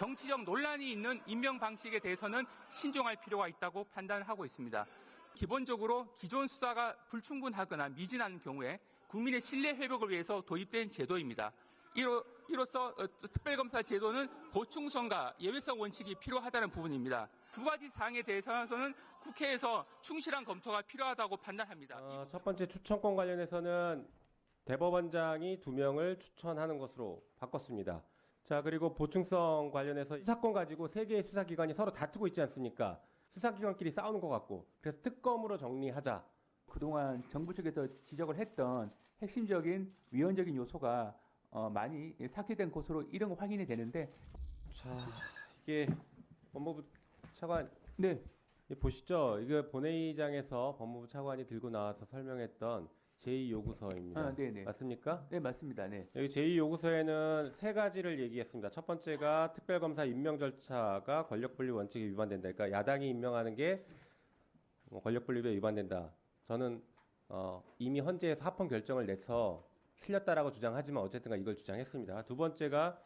정치적 논란이 있는 임명 방식에 대해서는 신중할 필요가 있다고 판단하고 있습니다. 기본적으로 기존 수사가 불충분하거나 미진한 경우에 국민의 신뢰 회복을 위해서 도입된 제도입니다. 이로, 이로써 어, 특별검사 제도는 보충성과 예외성 원칙이 필요하다는 부분입니다. 두 가지 사항에 대해서는 국회에서 충실한 검토가 필요하다고 판단합니다. 어, 첫 번째 추천권 관련해서는 대법원장이 두 명을 추천하는 것으로 바꿨습니다. 자, 그리고 보충성 관련해서 수사권 가지고 세 개의 수사기관이 서로 다투고 있지 않습니까? 수사기관끼리 싸우는 것 같고. 그래서 특검으로 정리하자. 그동안 정부 측에서 지적을 했던 핵심적인 위헌적인 요소가 어, 많이 삭제된 것으로 이런 거 확인이 되는데 자, 이게 법무부 차관 네, 이 보시죠. 이거 본회의장에서 법무부 차관이 들고 나와서 설명했던 제2요구서입니다. 아, 네네. 맞습니까? 네 맞습니다. 네. 여기 제2요구서에는 세 가지를 얘기했습니다. 첫 번째가 특별검사 임명 절차가 권력분립 원칙에 위반된다. 그러니까 야당이 임명하는 게뭐 권력분립에 위반된다. 저는 어, 이미 헌재에서 합헌 결정을 내서 틀렸다라고 주장하지만 어쨌든 이걸 주장했습니다. 두 번째가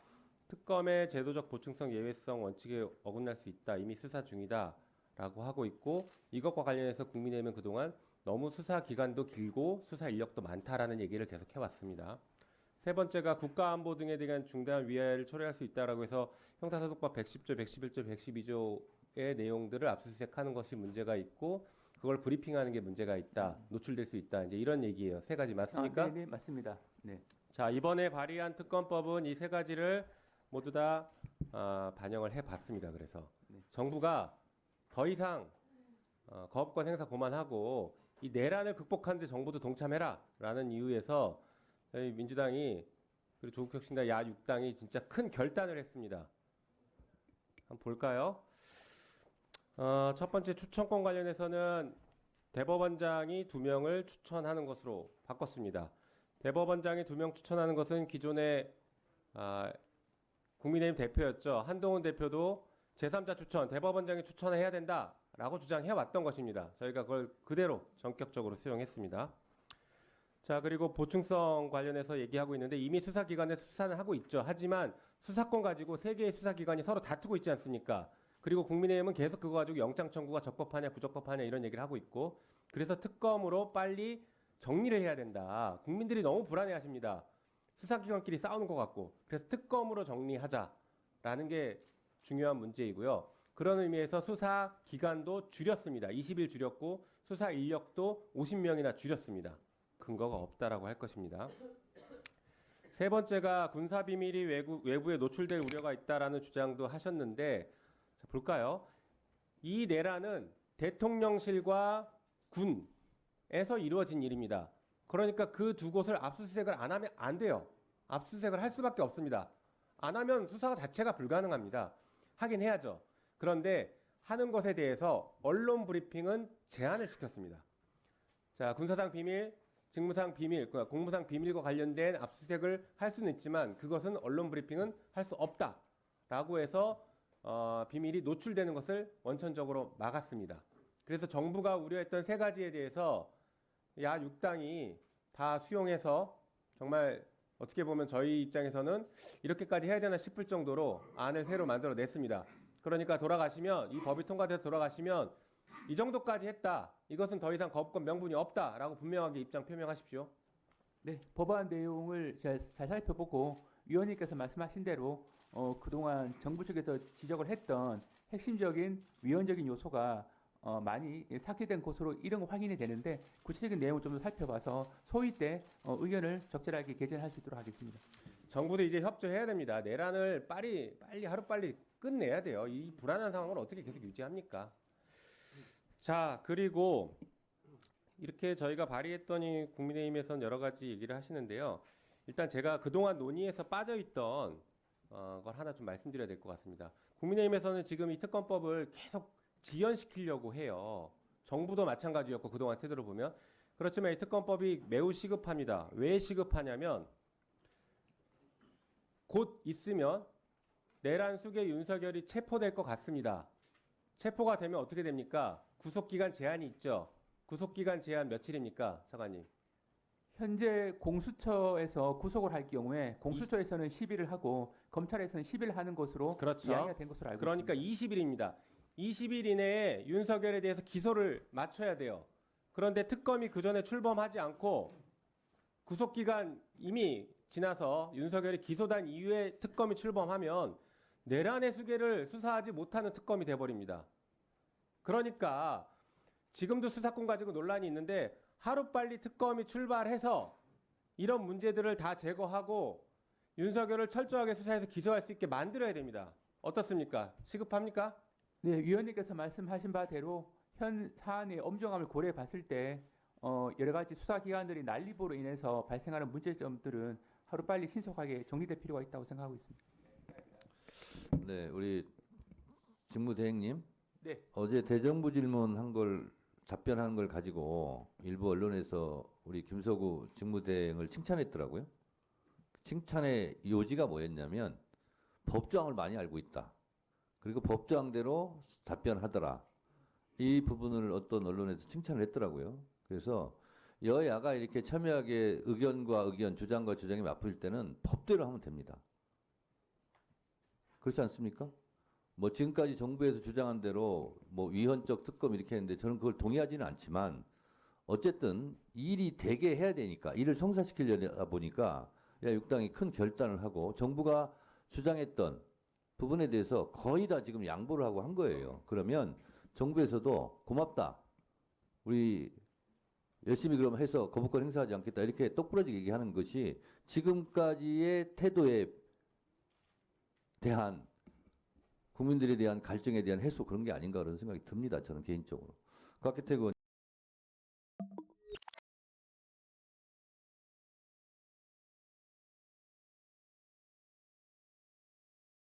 특검의 제도적 보충성 예외성 원칙에 어긋날 수 있다. 이미 수사 중이다. 라고 하고 있고 이것과 관련해서 국민의힘은 그동안 너무 수사 기간도 길고 수사 인력도 많다라는 얘기를 계속 해왔습니다. 세 번째가 국가안보 등에 대한 중대한 위해를 초래할 수 있다라고 해서 형사소송법 110조, 111조, 112조의 내용들을 압수수색하는 것이 문제가 있고 그걸 브리핑하는 게 문제가 있다, 노출될 수 있다. 이제 이런 얘기예요. 세 가지 맞습니까? 아, 네, 네 맞습니다. 네. 자 이번에 발의한 특검법은 이 세 가지를 모두 다 아, 반영을 해봤습니다. 그래서 네. 정부가 더 이상 어, 거업권 행사 그만하고 이 내란을 극복하는데 정부도 동참해라라는 이유에서 저희 민주당이 그리고 조국혁신당 야 6당이 진짜 큰 결단을 했습니다. 한번 볼까요? 어, 첫 번째 추천권 관련해서는 대법원장이 두 명을 추천하는 것으로 바꿨습니다. 대법원장이 두 명 추천하는 것은 기존의 아, 국민의힘 대표였죠. 한동훈 대표도 제3자 추천, 대법원장이 추천해야 된다라고 주장해 왔던 것입니다. 저희가 그걸 그대로 전격적으로 수용했습니다. 자, 그리고 보충성 관련해서 얘기하고 있는데 이미 수사기관에서 수사는 하고 있죠. 하지만 수사권 가지고 세 개의 수사기관이 서로 다투고 있지 않습니까? 그리고 국민의힘은 계속 그거 가지고 영장 청구가 적법하냐 부적법하냐 이런 얘기를 하고 있고 그래서 특검으로 빨리 정리를 해야 된다. 국민들이 너무 불안해 하십니다. 수사기관끼리 싸우는 것 같고 그래서 특검으로 정리하자라는 게 중요한 문제이고요. 그런 의미에서 수사 기간도 줄였습니다. 20일 줄였고 수사 인력도 50명이나 줄였습니다. 근거가 없다라고 할 것입니다. 세 번째가 군사 비밀이 외부, 외부 에 노출될 우려가 있다라는 주장도 하셨는데 자, 볼까요? 이 내란은 대통령실과 군에서 이루어진 일입니다. 그러니까 그 두 곳을 압수수색을 안 하면 안 돼요. 압수수색을 할 수밖에 없습니다. 안 하면 수사 자체가 불가능합니다. 하긴 해야죠. 그런데 하는 것에 대해서 언론 브리핑은 제한을 시켰습니다. 자, 군사상 비밀, 직무상 비밀, 그러니까 공무상 비밀과 관련된 압수수색을 할 수는 있지만 그것은 언론 브리핑은 할 수 없다 라고 해서 어, 비밀이 노출되는 것을 원천적으로 막았습니다. 그래서 정부가 우려했던 세 가지에 대해서 야 6당이 다 수용해서 정말 어떻게 보면 저희 입장에서는 이렇게까지 해야 되나 싶을 정도로 안을 새로 만들어 냈습니다. 그러니까 돌아가시면 이 법이 통과돼서 돌아가시면 이 정도까지 했다. 이것은 더 이상 거부권 명분이 없다라고 분명하게 입장 표명하십시오. 네, 법안 내용을 제가 잘 살펴보고 위원님께서 말씀하신 대로 어, 그동안 정부 측에서 지적을 했던 핵심적인 위헌적인 요소가 어, 많이 삭제된 것으로 이런 거 확인이 되는데 구체적인 내용을 좀 더 살펴봐서 소위 때 어, 의견을 적절하게 개진할 수 있도록 하겠습니다. 정부도 이제 협조해야 됩니다. 내란을 빨리 빨리 하루 빨리 끝내야 돼요. 이 불안한 상황을 어떻게 계속 유지합니까? 자 그리고 이렇게 저희가 발의했더니 국민의힘에서는 여러 가지 얘기를 하시는데요. 일단 제가 그동안 논의에서 빠져있던 어, 걸 하나 좀 말씀드려야 될 것 같습니다. 국민의힘에서는 지금 이 특검법을 계속 지연시키려고 해요. 정부도 마찬가지였고 그동안 태도를 보면 그렇지만 이 특검법이 매우 시급합니다. 왜 시급하냐면 곧 있으면 내란 수계 윤석열이 체포될 것 같습니다. 체포가 되면 어떻게 됩니까? 구속기간 제한이 있죠. 구속기간 제한 며칠입니까, 차관님? 현재 공수처에서 구속을 할 경우에 공수처에서는 시비를 하고 검찰에서는 10일 하는 것으로 그렇죠. 이야기가 된 것으로 알고 그러니까 있습니다. 20일입니다. 20일 이내에 윤석열에 대해서 기소를 맞춰야 돼요. 그런데 특검이 그 전에 출범하지 않고 구속 기간 이미 지나서 윤석열이 기소된 이후에 특검이 출범하면 내란의 수계를 수사하지 못하는 특검이 돼 버립니다. 그러니까 지금도 수사권 가지고 논란이 있는데 하루빨리 특검이 출발해서 이런 문제들을 다 제거하고 윤석열을 철저하게 수사해서 기소할 수 있게 만들어야 됩니다. 어떻습니까? 시급합니까? 네, 위원님께서 말씀하신 바대로 현 사안의 엄중함을 고려해 봤을 때 어, 여러 가지 수사 기관들이 난립으로 인해서 발생하는 문제점들은 하루빨리 신속하게 정리될 필요가 있다고 생각하고 있습니다. 네, 우리 직무대행님. 네. 어제 대정부 질문 한 걸 답변한 걸 가지고 일부 언론에서 우리 김서구 직무대행을 칭찬했더라고요. 칭찬의 요지가 뭐였냐면 법조항을 많이 알고 있다. 그리고 법조항대로 답변하더라. 이 부분을 어떤 언론에서 칭찬을 했더라고요. 그래서 여야가 이렇게 첨예하게 의견과 의견, 주장과 주장이 맞붙을 때는 법대로 하면 됩니다. 그렇지 않습니까? 뭐 지금까지 정부에서 주장한 대로 뭐 위헌적 특검 이렇게 했는데 저는 그걸 동의하지는 않지만 어쨌든 일이 되게 해야 되니까 일을 성사시키려다 보니까 야 육당이 큰 결단을 하고 정부가 주장했던 부분에 대해서 거의 다 지금 양보를 하고 한 거예요. 그러면 정부에서도 고맙다. 우리 열심히 그럼 해서 거부권 행사하지 않겠다. 이렇게 똑부러지게 얘기하는 것이 지금까지의 태도에 대한 국민들에 대한 갈증에 대한 해소 그런 게 아닌가 그런 생각이 듭니다. 저는 개인적으로. 곽기태 의원